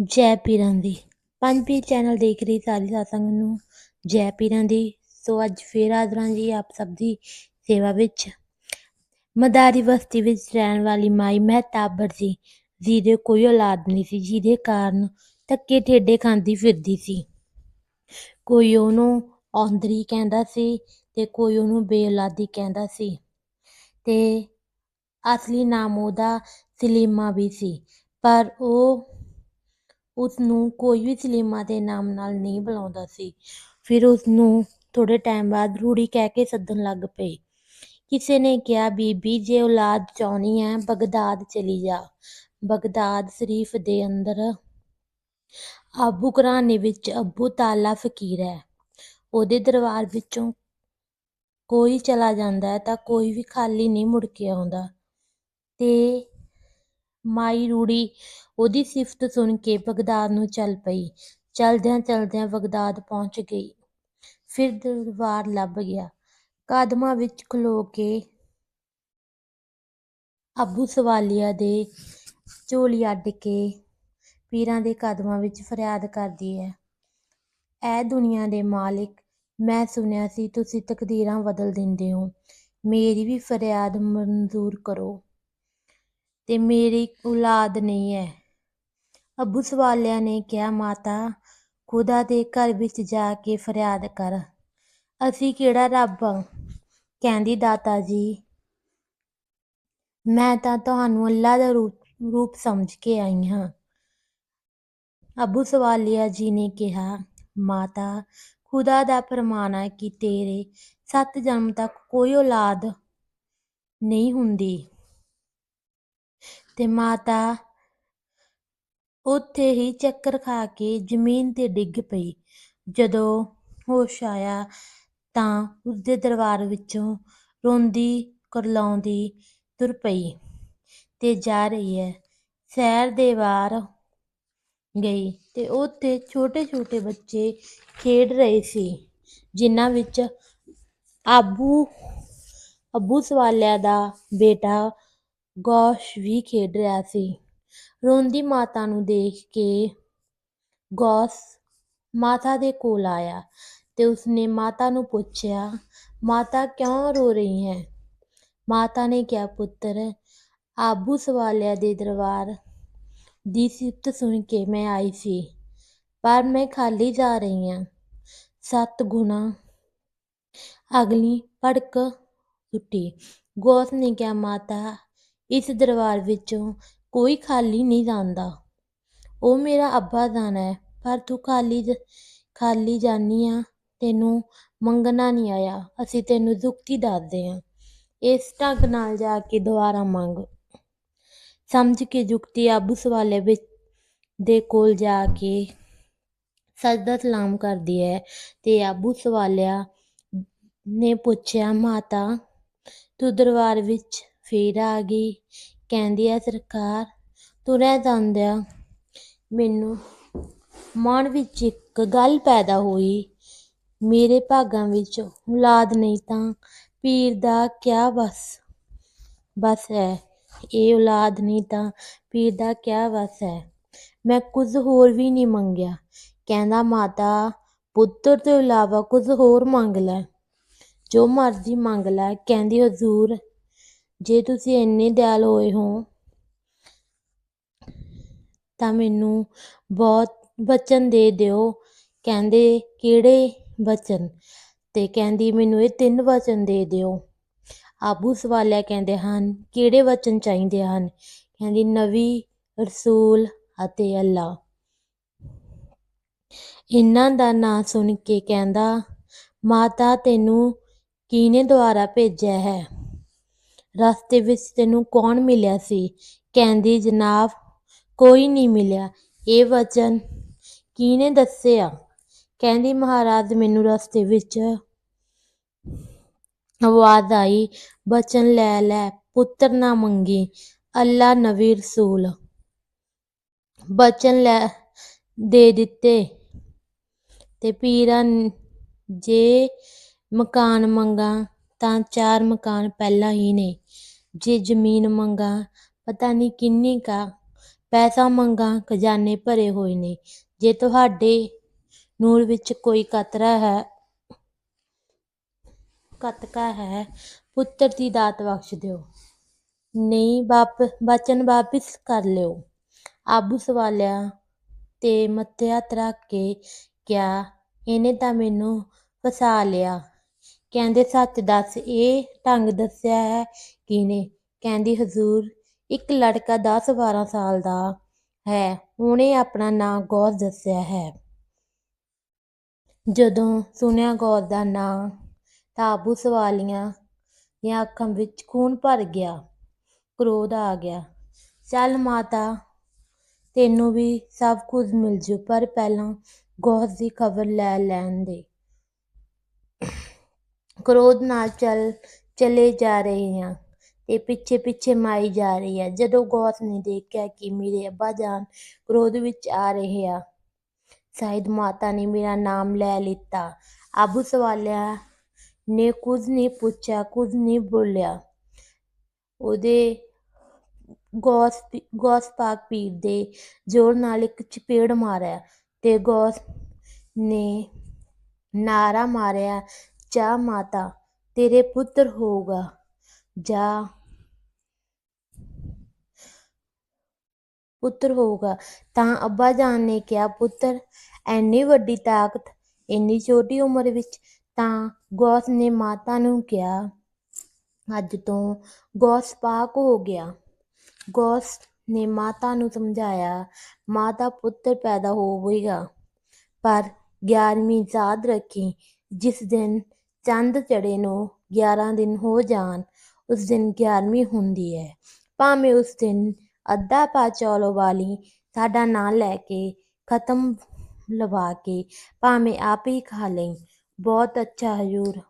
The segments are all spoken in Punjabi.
ਜੈ ਪੀਰਾਂ ਦੀ। ਪੰਜ ਪੀਰ ਚੈਨਲ ਦੇਖ ਰਹੀ ਸਾਰੀ ਸਾਧ ਨੂੰ ਜੈ ਪੀਰਾਂ ਦੀ। ਸੋ ਅੱਜ ਫੇਰ ਹਾਜ਼ਰ ਜੀ ਆਪ ਸਭ ਦੀ ਸੇਵਾ ਵਿੱਚ। ਮਦਾਰੀ ਬਸਤੀ ਵਿੱਚ ਰਹਿਣ ਵਾਲੀ ਮਾਈ ਮਹਿਤਾਬਰ ਸੀ ਜਿਹਦੇ ਕੋਈ ਔਲਾਦ ਨਹੀਂ ਸੀ, ਜਿਹਦੇ ਕਾਰਨ ਧੱਕੇ ਠੇਡੇ ਖਾਂਦੀ ਫਿਰਦੀ ਸੀ। ਕੋਈ ਉਹਨੂੰ ਔਂਦਰੀ ਕਹਿੰਦਾ ਸੀ ਤੇ ਕੋਈ ਉਹਨੂੰ ਬੇਔਲਾਦੀ ਕਹਿੰਦਾ ਸੀ। ਤੇ ਅਸਲੀ ਨਾਮ ਉਹਦਾ ਸਲੀਮਾ ਵੀ ਸੀ। ਪਰ ਉਹ ਉਸ ਨੂੰ ਕੋਈ ਵੀ ਸਲੀਮਾ ਦੇ ਨਾਮ ਨਾਲ ਨਹੀਂ ਬੁਲਾਉਂਦਾ ਸੀ। ਫਿਰ ਉਸ ਨੂੰ ਥੋੜੇ ਟਾਈਮ ਬਾਅਦ ਰੂੜੀ ਕਹਿ ਕੇ ਸੱਦਣ ਲੱਗ ਪਏ। ਕਿਸੇ ਨੇ ਕਿਹਾ, ਬੀਬੀ, ਜੇ ਔਲਾਦ ਚਾਹਣੀ ਹੈ ਬਗਦਾਦ ਚਲੀ ਜਾ। ਬਗਦਾਦ ਸ਼ਰੀਫ ਦੇ ਅੰਦਰ ਆਬੂ ਘਰਾਣੇ ਵਿੱਚ ਅਬੂ ਤਾਲਾ ਫਕੀਰ ਹੈ। ਉਹਦੇ ਦਰਬਾਰ ਵਿੱਚੋਂ ਕੋਈ ਚਲਾ ਜਾਂਦਾ ਹੈ ਤਾਂ ਕੋਈ ਵੀ ਖਾਲੀ ਨਹੀਂ ਮੁੜ ਕੇ ਆਉਂਦਾ। ਤੇ ਮਾਈ ਰੂੜੀ ਉਹਦੀ ਸਿਫਤ ਸੁਣ ਕੇ ਬਗਦਾਦ ਨੂੰ ਚੱਲ ਪਈ। ਚਲਦਿਆਂ ਚਲਦਿਆਂ ਬਗਦਾਦ ਪਹੁੰਚ ਗਈ। ਫਿਰ ਦਰਬਾਰ ਲੱਭ ਗਿਆ। ਕਦਮਾਂ ਵਿੱਚ ਖਲੋ ਕੇ ਅਬੂ ਸਵਾਲੀਆ ਦੇ ਝੋਲੀ ਅੱਡ ਕੇ ਪੀਰਾਂ ਦੇ ਕਦਮਾਂ ਵਿੱਚ ਫਰਿਆਦ ਕਰਦੀ ਹੈ। ਐ ਦੁਨੀਆ ਦੇ ਮਾਲਿਕ, ਮੈਂ ਸੁਣਿਆ ਸੀ, ਤੁਸੀਂ ਤਕਦੀਰਾਂ ਬਦਲ ਦਿੰਦੇ ਹੋ। ਮੇਰੀ ਵੀ ਫਰਿਆਦ ਮਨਜ਼ੂਰ ਕਰੋ। ਤੇ ਮੇਰੀ ਔਲਾਦ ਨਹੀਂ ਹੈ। ਅਬੂ ਸਵਾਲਿਆ ਨੇ ਕਿਹਾ, ਮਾਤਾ, ਖੁਦਾ ਦੇ ਘਰ ਵਿੱਚ ਜਾ ਕੇ ਫਰਿਆਦ ਕਰ। ਅਸੀਂ ਕਿਹੜਾ ਰੱਬ ਹਾਂ ਕਹਿੰਦੀ ਦਾਤਾ ਜੀ, ਮੈਂ ਤਾਂ ਤੁਹਾਨੂੰ ਅੱਲਾ ਦਾ ਰੂਪ ਰੂਪ ਸਮਝ ਕੇ ਆਈ ਹਾਂ। ਅਬੂ ਸਵਾਲੀਆ ਜੀ ਨੇ ਕਿਹਾ, ਮਾਤਾ, ਖੁਦਾ ਦਾ ਫਰਮਾਨ ਹੈ ਕਿ ਤੇਰੇ ਸੱਤ ਜਨਮ ਤੱਕ ਕੋਈ ਔਲਾਦ ਨਹੀਂ ਹੁੰਦੀ। ਤੇ ਮਾਤਾ ਉੱਥੇ ਹੀ ਚੱਕਰ ਖਾ ਕੇ ਜ਼ਮੀਨ ਤੇ ਡਿੱਗ ਪਈ। ਜਦੋਂ ਹੋਸ਼ ਆਇਆ ਤਾਂ ਉਸਦੇ ਦਰਬਾਰ ਵਿੱਚੋਂ ਰੋਂਦੀ ਕਰਲਾਉਂਦੀ ਤੁਰ ਪਈ ਤੇ ਜਾ ਰਹੀ ਹੈ। ਸ਼ਹਿਰ ਦੇ ਬਾਹਰ ਗਈ ਤੇ ਉੱਥੇ ਛੋਟੇ ਛੋਟੇ ਬੱਚੇ ਖੇਡ ਰਹੇ ਸੀ, ਜਿਨ੍ਹਾਂ ਵਿੱਚ ਆਬੂ ਅਬੂ ਸਵਾਲਿਆ ਦਾ ਬੇਟਾ ਗੋਸ਼ ਵੀ ਖੇਡ ਰਿਹਾ ਸੀ। ਰੋਂਦੀ ਮਾਤਾ ਨੂੰ ਦੇਖ ਕੇ ਗੌਸ ਮਾਤਾ ਦੇ ਕੋਲ ਆਇਆ ਤੇ ਉਸਨੇ ਮਾਤਾ ਨੂੰ ਪੁੱਛਿਆ, ਮਾਤਾ, ਕਿਉਂ ਰੋ ਰਹੀ ਹੈ? ਮਾਤਾ ਨੇ ਕਿਹਾ, ਪੁੱਤਰ, ਆਬੂ ਸਵਾਲਿਆ ਦੇ ਦਰਬਾਰ ਦੀ ਸਿਫਤ ਸੁਣ ਕੇ ਮੈਂ ਆਈ ਸੀ, ਪਰ ਮੈਂ ਖਾਲੀ ਜਾ ਰਹੀ ਹਾਂ। ਸੱਤ ਗੁਣਾ ਅਗਲੀ ਭੜਕ ਉੱਠੀ ਗੌਸ ਨੇ ਕਿਹਾ, ਮਾਤਾ, ਇਸ ਦਰਬਾਰ ਵਿੱਚੋਂ ਕੋਈ ਖਾਲੀ ਨਹੀਂ ਜਾਂਦਾ। ਉਹ ਮੇਰਾ ਅੱਬਾ ਜਾਨ ਹੈ, ਪਰ ਤੂੰ ਖਾਲੀ ਖਾਲੀ ਜਾਨੀ ਆ, ਤੈਨੂੰ ਮੰਗਣਾ ਨਹੀਂ ਆਇਆ, ਅਸੀਂ ਤੈਨੂੰ ਜੁਗਤੀ ਦੱਸਦੇ ਹਾਂ ਇਸ ਢੰਗ ਨਾਲ ਜਾ ਕੇ ਦੁਬਾਰਾ ਮੰਗ। ਸਮਝ ਕੇ ਜੁਗਤੀ ਆਬੂ ਸਵਾਲੇ ਵਿੱਚ ਦੇ ਕੋਲ ਜਾ ਕੇ ਸਜਦਾ ਸਲਾਮ ਕਰਦੀ ਹੈ ਤੇ ਆਬੂ ਸਵਾਲਿਆ ਨੇ ਪੁੱਛਿਆ, ਮਾਤਾ, ਤੂੰ ਦਰਬਾਰ ਵਿੱਚ ਫੇਰ ਆ ਗਈ ਕਹਿੰਦੀ ਆ ਸਰਕਾਰ ਤੁਰਿਆ ਜਾਂਦਿਆਂ ਮੈਨੂੰ ਮਨ ਵਿੱਚ ਇੱਕ ਗੱਲ ਪੈਦਾ ਹੋਈ। ਮੇਰੇ ਭਾਗਾਂ ਵਿੱਚ ਔਲਾਦ ਨਹੀਂ ਤਾਂ ਪੀਰ ਦਾ ਕਿਆ ਬਸ ਬਸ ਹੈ। ਇਹ ਔਲਾਦ ਨਹੀਂ ਤਾਂ ਪੀਰ ਦਾ ਕਿਆ ਬਸ ਹੈ? ਮੈਂ ਕੁਝ ਹੋਰ ਵੀ ਨਹੀਂ ਮੰਗਿਆ। ਕਹਿੰਦਾ, ਮਾਤਾ, ਪੁੱਤਰ ਤੋਂ ਇਲਾਵਾ ਕੁਝ ਹੋਰ ਮੰਗ ਲੈ। ਜੋ ਮਰਜ਼ੀ ਮੰਗ ਲੈ। ਕਹਿੰਦੀ, ਹਜ਼ੂਰ ਜੇ ਤੁਸੀਂ ਇੰਨੇ ਦਿਆਲ ਹੋਏ ਹੋ, ਤਾਂ ਮੈਨੂੰ ਬਹੁਤ ਬਚਨ ਦੇ ਦਿਓ। ਕਹਿੰਦੇ, ਕਿਹੜੇ ਬਚਨ? ਤੇ ਕਹਿੰਦੀ, ਮੈਨੂੰ ਇਹ ਤਿੰਨ ਵਚਨ ਦੇ ਦਿਓ। ਆਬੂ ਸਵਾਲਿਆ ਕਹਿੰਦੇ ਹਨ, ਕਿਹੜੇ ਵਚਨ ਚਾਹੀਦੇ ਹਨ? ਕਹਿੰਦੀ ਨਵੀ ਰਸੂਲ ਅਤੇ ਅੱਲਾ ਇਹਨਾਂ ਦਾ ਨਾਂ ਸੁਣ ਕੇ ਕਹਿੰਦਾ, ਮਾਤਾ, ਤੈਨੂੰ ਕਿਹਨੇ ਦੁਆਰਾ ਭੇਜਿਆ ਹੈ? ਰਸਤੇ ਵਿੱਚ ਤੈਨੂੰ ਕੌਣ ਮਿਲਿਆ ਸੀ? ਕਹਿੰਦੀ, ਜਨਾਬ, ਕੋਈ ਨਹੀਂ ਮਿਲਿਆ। ਇਹ ਵਚਨ ਕਿਹਨੇ ਦੱਸਿਆ? ਕਹਿੰਦੀ, ਮਹਾਰਾਜ, ਮੈਨੂੰ ਰਸਤੇ ਵਿੱਚ ਆਵਾਜ਼ ਆਈ ਬਚਨ ਲੈ ਲੈ, ਪੁੱਤਰ ਨਾ ਮੰਗੀ, ਅੱਲਾ ਨਵੀ ਰਸੂਲ। ਬਚਨ ਲੈ, ਦੇ ਦਿੱਤੇ ਤੇ ਪੀਰਾਂ ਜੇ ਮਕਾਨ ਮੰਗਾ ਤਾਂ ਚਾਰ ਮਕਾਨ ਪਹਿਲਾਂ ਹੀ ਨੇ। ਜੇ ਜ਼ਮੀਨ ਮੰਗਾ, ਪਤਾ ਨਹੀਂ ਕਿੰਨੀ ਕਾ ਪੈਸਾ ਮੰਗਾਂ, ਖਜ਼ਾਨੇ ਭਰੇ ਹੋਏ ਨੇ। ਜੇ ਤੁਹਾਡੇ ਨੂਰ ਵਿੱਚ ਕੋਈ ਕਤਰਾ ਹੈ, ਕਤਕਾ ਹੈ, ਪੁੱਤਰ ਦੀ ਦਾਤ ਬਖਸ਼ ਦਿਓ। ਨਹੀਂ ਵਾਪ ਬਚਨ ਵਾਪਿਸ ਕਰ ਲਿਓ। ਆਬੂ ਸਵਾਲਿਆ ਤੇ ਮੱਥੇ ਹੱਥ ਰੱਖ ਕੇ ਕਿਹਾ, ਇਹਨੇ ਤਾਂ ਮੈਨੂੰ ਫਸਾ ਲਿਆ। ਕਹਿੰਦੇ, ਸੱਚ ਦੱਸ, ਇਹ ਢੰਗ ਦੱਸਿਆ ਹੈ ਕਿਹਨੇ? ਕਹਿੰਦੀ, ਹਜ਼ੂਰ, ਇੱਕ ਲੜਕਾ 10 12 ਸਾਲ ਦਾ ਹੈ। ਉਹਨੇ ਆਪਣਾ ਨਾਂ ਗੌਸ ਦੱਸਿਆ ਹੈ। ਜਦੋਂ ਸੁਣਿਆ ਗੌਰ ਦਾ ਨਾਂ, ਤਾਂ ਆਬੂ ਸਵਾਲੀਆਂ ਦੀਆਂ ਅੱਖਾਂ ਵਿੱਚ ਖੂਨ ਭਰ ਗਿਆ, ਕ੍ਰੋਧ ਆ ਗਿਆ। ਚੱਲ ਮਾਤਾ, ਤੈਨੂੰ ਵੀ ਸਭ ਕੁਝ ਮਿਲ ਜੂ, ਪਰ ਪਹਿਲਾਂ ਗੌਸ ਦੀ ਖਬਰ ਲੈ ਲੈਣ ਦੇ। ਕ੍ਰੋਧ ਨਾਲ ਚੱਲ, ਚਲੇ ਜਾ ਰਹੇ ਹਾਂ ਤੇ ਪਿੱਛੇ ਪਿੱਛੇ ਮਾਈ ਜਾ ਰਹੀ ਹੈ। ਜਦੋਂ ਗੌਸ ਨੇ ਦੇਖਿਆ ਕਿ ਮੇਰੇ ਅੱਬਾ ਜਾਨ ਕ੍ਰੋਧ ਵਿੱਚ ਆ ਰਹੇ ਆ, ਸ਼ਾਇਦ ਮਾਤਾ ਨੇ ਮੇਰਾ ਨਾਮ ਲੈ ਲਿੱਤਾ। ਆਬੂ ਸਵਾਲਿਆ ਨੇ ਕੁਝ ਨਹੀਂ ਪੁੱਛਿਆ, ਕੁਝ ਨਹੀਂ ਬੋਲਿਆ। ਉਹਦੇ ਗੌਸ ਪੀ- ਗੌਸ ਪਾਕ ਪੀਰ ਦੇ ਜ਼ੋਰ ਨਾਲ ਇੱਕ ਚਪੇੜ ਮਾਰਿਆ ਤੇ ਗੌਸ ਨੇ ਨਾਰਾ ਮਾਰਿਆ ਜਾ ਮਾਤਾ, ਤੇਰੇ ਪੁੱਤਰ ਹੋਊਗਾ। ਜਾ ਪੁੱਤਰ ਹੋਊਗਾ। ਤਾਂ ਅੱਬਾ ਜਾਨ ਨੇ ਕਿਹਾ, ਪੁੱਤਰ, ਐਨੀ ਵੱਡੀ ਤਾਕਤ, ਇੰਨੀ ਛੋਟੀ ਉਮਰ ਵਿੱਚ ਤਾਂ ਗੌਸ ਨੇ ਮਾਤਾ ਨੂੰ ਕਿਹਾ, ਅੱਜ ਤੋਂ ਗੌਸ ਪਾਕ ਹੋ ਗਿਆ। ਗੌਸ ਨੇ ਮਾਤਾ ਨੂੰ ਸਮਝਾਇਆ, ਮਾਤਾ ਪੁੱਤਰ ਪੈਦਾ ਹੋਵੇਗਾ ਪਰ 11ਵੀਂ ਯਾਦ ਰੱਖੀ, ਜਿਸ ਦਿਨ ਚੰਦ ਚੜੇ ਨੂੰ 11 ਦਿਨ ਹੋ ਜਾਣ, ਉਸ ਦਿਨ 11ਵੀਂ ਹੁੰਦੀ ਹੈ ਭਾਵੇਂ ਉਸ ਦਿਨ ਅੱਧਾ ਪਾ ਚੌਲੋ ਵਾਲੀ ਸਾਡਾ ਨਾਂ ਲੈ ਕੇ, ਖਤਮ ਲਵਾ ਕੇ, ਭਾਵੇਂ ਆਪ ਹੀ ਖਾ ਲਈ। ਬਹੁਤ ਅੱਛਾ ਹਜ਼ੂਰ,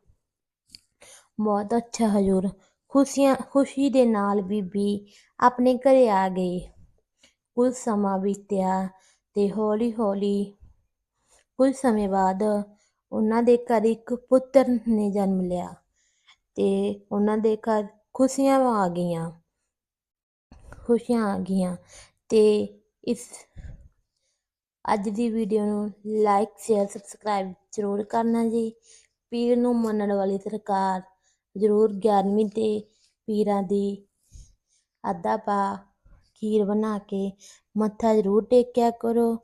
ਬਹੁਤ ਅੱਛਾ ਹਜ਼ੂਰ। ਖੁਸ਼ੀਆਂ, ਖੁਸ਼ੀ ਦੇ ਨਾਲ ਬੀਬੀ ਆਪਣੇ ਘਰੇ ਆ ਗਈ। ਕੁਝ ਸਮਾਂ ਬੀਤਿਆ ਤੇ ਹੌਲੀ ਹੌਲੀ ਕੁਝ ਸਮੇਂ ਬਾਅਦ ਉਹਨਾਂ ਦੇ ਘਰ ਇੱਕ ਪੁੱਤਰ ਨੇ ਜਨਮ ਲਿਆ ਤੇ ਉਹਨਾਂ ਦੇ ਘਰ ਖੁਸ਼ੀਆਂ ਆ ਗਈਆਂ, ਖੁਸ਼ੀਆਂ ਆ ਗਈਆਂ ਤੇ ਇਸ ਅੱਜ ਦੀ ਵੀਡੀਓ ਨੂੰ ਲਾਈਕ ਸ਼ੇਅਰ ਸਬਸਕ੍ਰਾਈਬ ਜ਼ਰੂਰ ਕਰਨਾ ਜੀ। ਪੀਰ ਨੂੰ ਮੰਨਣ ਵਾਲੀ ਸਰਕਾਰ ਜ਼ਰੂਰ 11ਵੀਂ ਤੇ ਪੀਰਾਂ ਦੀ ਅੱਧਾ ਪਾ ਖੀਰ ਬਣਾ ਕੇ ਮੱਥਾ ਜ਼ਰੂਰ ਟੇਕਿਆ ਕਰੋ।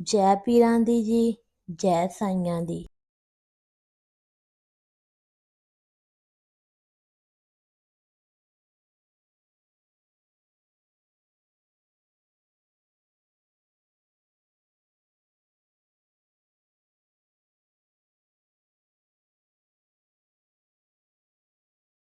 ਜੈ ਪੀਰਾਂ ਦੀ ਜੀ, ਜੈ ਸਾਈਆਂ ਦੀ।